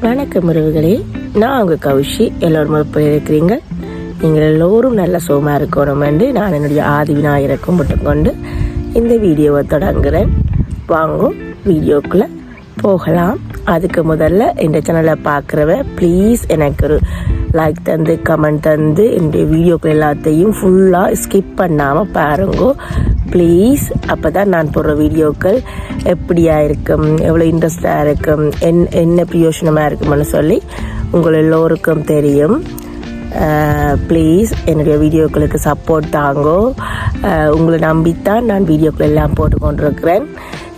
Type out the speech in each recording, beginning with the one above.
வணக்கம் உறவுகளே. நான் உங்கள் கௌஷி. எல்லோரும் எப்படி இருக்கிறீங்க? நீங்கள் எல்லோரும் நல்ல சுகமாக இருக்கணும் என்று நான் என்னுடைய ஆதி விநாயகரை கும்பிட்டு கொண்டு இந்த வீடியோவை தொடங்குறேன். வாங்கும் வீடியோக்குள்ளே போகலாம். அதுக்கு முதல்ல இந்த சேனலை பார்க்குறவ ப்ளீஸ் எனக்கு ஒரு லைக் தந்து கமெண்ட் தந்து என்னுடைய வீடியோக்கள் எல்லாத்தையும் ஃபுல்லாக ஸ்கிப் பண்ணாமல் பாருங்கோ. ப்ளீஸ் அப்போ தான் நான் போடுற வீடியோக்கள் எப்படியா இருக்கும் எவ்வளோ இன்ட்ரெஸ்டாக இருக்கும் என் என்ன பிரயோஜனமாக இருக்கும்னு சொல்லி உங்கள் எல்லோருக்கும் தெரியும். ப்ளீஸ் என்னுடைய வீடியோக்களுக்கு சப்போர்ட் தாங்கோ. உங்களை நம்பித்தான் நான் வீடியோக்கள் எல்லாம் போட்டு கொண்டிருக்கிறேன்.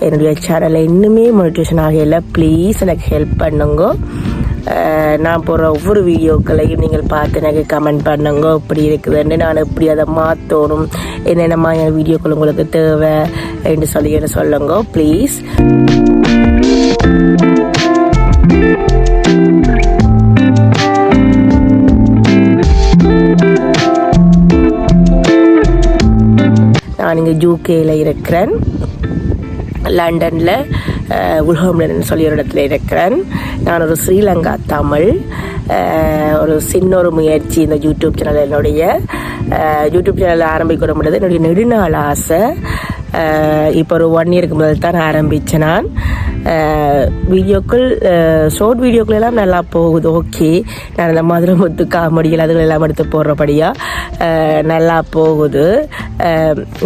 என்னுடைய சேனலை இன்னுமே மோட்டிவேஷன் ஆகையில் ப்ளீஸ் எனக்கு ஹெல்ப் பண்ணுங்க. நான் போடுற ஒவ்வொரு வீடியோக்களையும் நீங்கள் பார்த்து எனக்கு கமெண்ட் பண்ணுங்க. இப்படி இருக்குதுன்னு நான் எப்படி அதை மாற்றணும் என்னென்ன மாதிரியான வீடியோக்கள் உங்களுக்கு தேவை என்று சொல்லி என்ன சொல்லுங்க ப்ளீஸ் நான் இங்கே ஜூகேயில் இருக்கிறேன். லண்டனில் உல்ஹோம்லன்னு சொல்லி ஒரு இடத்துல இருக்கிறேன். நான் ஒரு ஸ்ரீலங்கா தமிழ். ஒரு சின்ன ஒரு முயற்சி இந்த யூடியூப் சேனல் என்னுடைய. யூடியூப் சேனலில் ஆரம்பிக்க முடியாது என்னுடைய நெடுநாள் ஆசை. இப்போ ஒரு ஒன் இயருக்கு முதல் தான் ஆரம்பித்தேன் நான். வீடியோக்கள் ஷார்ட் வீடியோக்கள் எல்லாம் நல்லா போகுது ஓகே நான் இந்த மாதிரி முத்து காமெடிகள் அதுகள் எல்லாம் எடுத்து போடுறபடியாக நல்லா போகுது.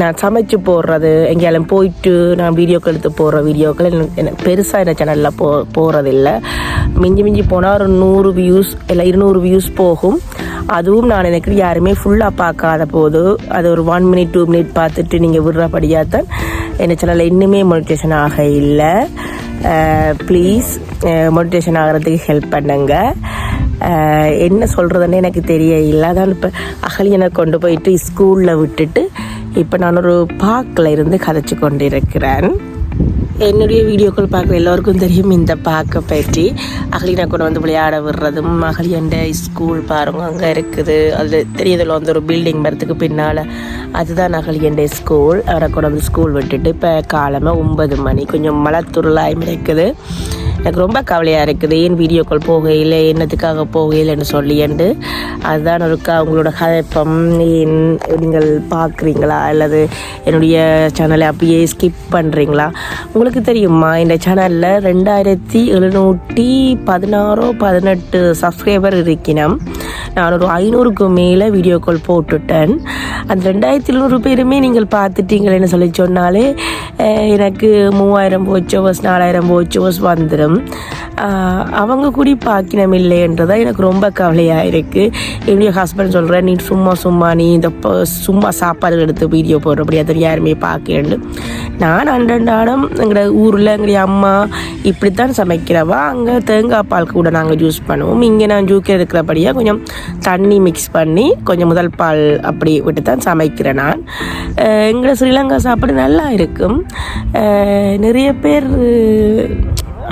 நான் சமைச்சு போடுறது எங்கேயாலும் போயிட்டு நான் வீடியோக்கள் எடுத்து போடுற வீடியோக்கள் எனக்கு- எனக்கு பெருசாக என்ன சேனலில் போ போகிறதில்ல மிஞ்சி மிஞ்சி போனால் ஒரு நூறு வியூஸ் இல்லை இருநூறு வியூஸ் போகும் அதுவும் நான் எனக்கு யாருமே ஃபுல்லாக பார்க்காத போது அது ஒரு ஒன் மினிட் டூ மினிட் பார்த்துட்டு நீங்கள் விடுறபடியாக தான் என்ன சேனலில் இன்னுமே மோட்டிவேஷன் ஆக இல்லை ப்ளீஸ் மோட்டிவேஷன் ஆகிறதுக்கு ஹெல்ப் பண்ணுங்கள் என்ன சொல்கிறதுன்னு எனக்கு தெரிய இல்லை அதான் இப்போ அகலியனை கொண்டு போயிட்டு ஸ்கூலில் விட்டுட்டு இப்போ நான் ஒரு பார்க்கில் இருந்து கதைச்சு கொண்டு இருக்கிறேன் என்னுடைய வீடியோக்கள் பார்க்குற எல்லோருக்கும் தெரியும் இந்த பார்க்கை பற்றி. அகலினா கூட வந்து விளையாட விடுறதும் அகலியண்ட ஸ்கூல் பாருங்க அங்கே இருக்குது. அது தெரியுதுல வந்து ஒரு பில்டிங் மரத்துக்கு பின்னால். அதுதான் அகலியண்ட ஸ்கூல் அவரை கூட வந்து ஸ்கூல் விட்டுட்டு இப்போ காலமாக ஒன்பது மணி. கொஞ்சம் மழை துருளாயும் இருக்குது எனக்கு ரொம்ப கவலையாக இருக்குது. ஏன் வீடியோ கால் போகையில் என்னத்துக்காக போகையில்னு சொல்லியண்டு அதுதான் இருக்கா உங்களோட கதைப்பம். நீங்கள் பார்க்குறீங்களா? அல்லது என்னுடைய சேனலை அப்படியே ஸ்கிப் பண்ணுறீங்களா உங்களுக்கு தெரியுமா இந்த சேனலில் ரெண்டாயிரத்தி எழுநூற்றி பதினாறோ பதினெட்டு சப்ஸ்கிரைபர் இருக்கினோம். நான் ஒரு ஐநூறுக்கு மேலே வீடியோ கால் போட்டுட்டேன். அந்த ரெண்டாயிரத்தி எழுநூறு பேருமே நீங்கள் பார்த்துட்டீங்களேன்னு சொல்லி சொன்னாலே எனக்கு மூவாயிரம் போச்சோவர்ஸ் நாலாயிரம் போச்சோவஸ் வந்துடும் இருந்தாலும் அவங்க கூடி பார்க்கணும் இல்லைன்றதா எனக்கு ரொம்ப கவலையாக இருக்குது. என்னுடைய ஹஸ்பண்ட் சொல்கிறேன் நீ சும்மா சும்மா நீ இந்த சும்மா சாப்பாடு எடுத்து வீடியோ போடுறபடியா? அதை யாருமே பார்க்கண்டு நான் அன்றாடம் எங்களோட ஊரில் எங்களுடைய அம்மா இப்படித்தான் சமைக்கிறவா? அங்கே தேங்காய் பால் கூட நாங்கள் ஜூஸ் பண்ணுவோம். இங்கே நான் ஜூக்கில் இருக்கிறபடியாக கொஞ்சம் தண்ணி மிக்ஸ் பண்ணி கொஞ்சம் முதல் பால் அப்படி விட்டு தான் சமைக்கிறேன் நான். எங்களோட எங்களை ஸ்ரீலங்கா சாப்பாடு நல்லா இருக்கும். நிறைய பேர்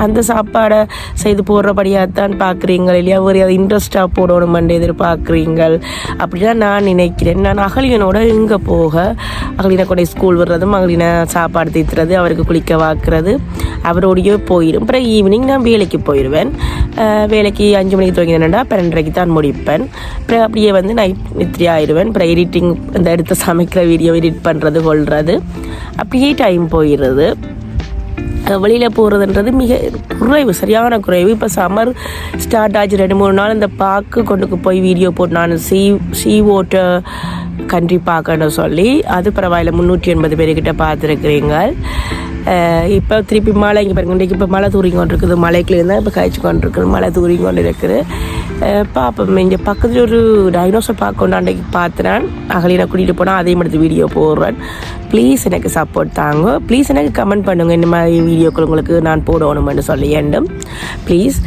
அந்த சாப்பாடை செய்து போடுறபடியாக தான் பார்க்குறீங்க இல்லையா ஒரு அதை இன்ட்ரெஸ்டாக போடணுமென்று எதிர்பார்க்குறீங்கள். அப்படின்னா நான் நினைக்கிறேன். நான் அகலியனோட இங்கே போக? அகலினை கூட ஸ்கூல் விடுறதும் அகலினை சாப்பாடு தீத்துறது அவருக்கு குளிக்க வாக்குறது அவரோடையே போயிடும் அப்புறம் ஈவினிங் நான் வேலைக்கு போயிடுவேன். வேலைக்கு அஞ்சு மணிக்கு துவங்கினேன்டா பன்னெண்டரைக்கு தான் முடிப்பேன். அப்புறம் அப்படியே வந்து நைட் நித்திரி ஆயிடுவேன். அப்புறம் எடிட்டிங் இந்த எடுத்து சமைக்கிற வீடியோ எடிட் பண்ணுறது கொள்வது அப்படியே டைம் போயிடுறது வெளியில் போகிறதுன்றது மிக குறைவு சரியான குறைவு. இப்போ சம்மர் ஸ்டார்ட் ஆச்சு ரெண்டு மூணு நாள் இந்த பார்க்கு கொண்டுக்கு போய் வீடியோ போட்டு நான் சீ சீ ஓட்டர் கண்ட்ரி பார்க்கணும் சொல்லி அது பரவாயில்ல முந்நூற்றி எண்பது பேர்கிட்ட பார்த்துருக்குறீங்க. இப்போ திருப்பி மழை இங்கே பாருங்க இன்றைக்கி இப்போ மழை தூரி கொண்டு இருக்குது மலைக்குள்ளேருந்து தான் இப்போ காய்ச்சி கொண்டு இருக்குது மழை தூரி கொண்டு இருக்குது பார்ப்போம் இங்கே பக்கத்தில் ஒரு டைனோசர் பார்க்க கொண்டு அன்றைக்கு பார்த்துறேன். அகலினை கூட்டிகிட்டு போனால் அதையும் எடுத்து வீடியோ போடுறேன். ப்ளீஸ் எனக்கு சப்போர்ட் தாங்க. ப்ளீஸ் எனக்கு கமெண்ட் பண்ணுங்கள் இந்த மாதிரி வீடியோக்கள் உங்களுக்கு நான் போடணும்னு சொல்லி வேண்டும். ப்ளீஸ்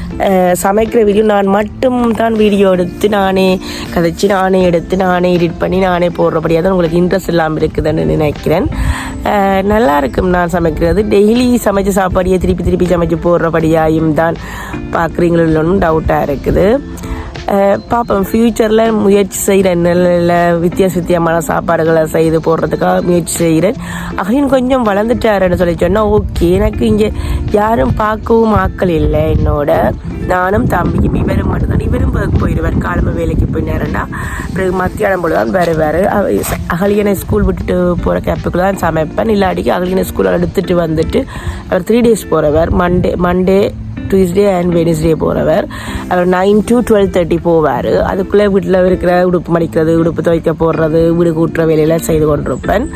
சமைக்கிற வீடியோ நான் மட்டும் தான் வீடியோ எடுத்து நானே கதைச்சு நானே எடுத்து நானே எடிட் பண்ணி நானே போடுறபடியாக தான் உங்களுக்கு இன்ட்ரெஸ்ட் இல்லாமல் இருக்குதுன்னு நினைக்கிறேன். நல்லா இருக்கும் நான் சமைக்கிறது. டெய்லி சமைச்ச சாப்பாடையே திருப்பி திருப்பி சமைச்சு போடுறபடியாயும் தான் பார்க்குறீங்களும் டவுட்டாக இருக்குது. பார்ப்போம் ஃப்யூச்சரில் முயற்சி செய்கிறேன் நல்ல வித்தியாச வித்தியமான சாப்பாடுகளை செய்து போடுறதுக்காக முயற்சி செய்கிறேன். அகையும் கொஞ்சம் வளர்ந்துட்டாருன்னு சொல்லி சொன்னால் ஓகே எனக்கு இங்கே யாரும் பார்க்கவும் ஆக்கள் இல்லை என்னோட. நானும் தம்பியும் இவரும் மட்டும்தான். இவரும் போயிடுவார் காலம்பு வேலைக்கு போயினாருன்னா பிறகு மத்தியானம் போல தான் வேறு வேறு அகலியனை ஸ்கூல் விட்டுட்டு போகிற கேப்புக்குள்ள தான் சமைப்பேன். இல்லாட்டிக்கு அகலியனை ஸ்கூலில் எடுத்துகிட்டு வந்துட்டு அவர் த்ரீ டேஸ் போகிறவர் Monday Monday Tuesday and Wednesday போகிறவர் அவர் நைன் டு டுவெல் தேர்ட்டி போவார். அதுக்குள்ளே வீட்டில் இருக்கிற உடுப்பு மடிக்கிறது உடுப்பு துவைக்க போடுறது வீடு கூட்டுற வேலையெல்லாம் செய்து கொண்டிருப்பேன்.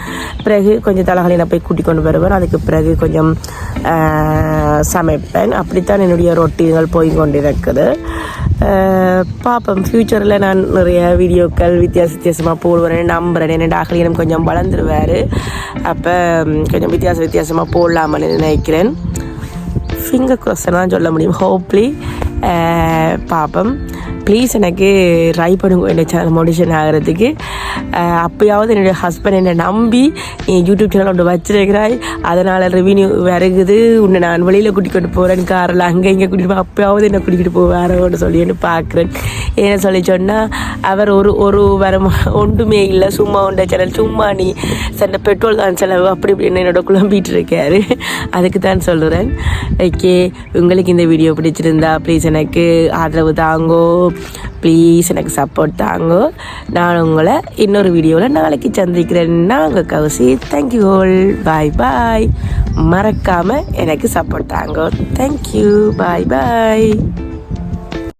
பிறகு கொஞ்சம் தலைகளினை போய் கூட்டி கொண்டு வருவேன் அதுக்கு பிறகு கொஞ்சம் சமைப்பேன். அப்படித்தான் என்னுடைய ரொட்டீன்கள் போய் கொண்டிருக்குது. பார்ப்பேன் பார்ப்போம் ஃப்யூச்சரில் நான் நிறைய வீடியோக்கள் வித்தியாச வித்தியாசமாக போடுவேன். நம்புறேன். என்னோட அகலியனம் கொஞ்சம் வளர்ந்துருவார். அப்போ கொஞ்சம் வித்தியாச வித்தியாசமாக போடலாம்னு நினைக்கிறேன். ஃபிங்கர் க்ரோஸ் தான் சொல்ல முடியும்? ஹோப்லி பாப்பம் ப்ளீஸ் எனக்கு ட்ரை பண்ணுங்க என்னோட சேனல் மோடிஷன் ஆகிறதுக்கு. அப்போயாவது என்னுடைய ஹஸ்பண்ட் என்னை நம்பி யூடியூப் சேனல் ஒன்று வச்சிருக்கிறாய். அதனால் ரெவின்யூ வருகுது. உன்னை நான் வெளியில் கூட்டிகிட்டு போகிறேன் காரில் அங்கே இங்கே கூட்டிகிட்டு போ. அப்போயாவது என்னை கூட்டிகிட்டு போவாரோன்னு சொல்லின்னு பார்க்குறேன். ஏன்னு சொல்லி சொன்னால் அவர் ஒரு ஒரு வரம் ஒன்றுமே இல்லை. சும்மா உண்ட சேனல் சும்மா நீ சண்டை பெட்ரோல் தான் செலவு அப்படி இப்படின்னு என்னோட குழம்பிட்டு இருக்காரு. அதுக்கு தான் சொல்கிறேன் ஓகே உங்களுக்கு இந்த வீடியோ பிடிச்சிருந்தா ப்ளீஸ் எனக்கு ஆதரவு தாங்கோ. ப்ளீஸ் எனக்கு சப்போர்ட் தாங்கோ. நான் உங்களை இன்னொரு வீடியோவில் நாளைக்கு சந்திக்கிறேன்னா உங்கள் Kousi. Thank you whole bye bye மறக்காமல் எனக்கு சப்போர்ட் தாங்கோ. தேங்க்யூ பாய் பாய்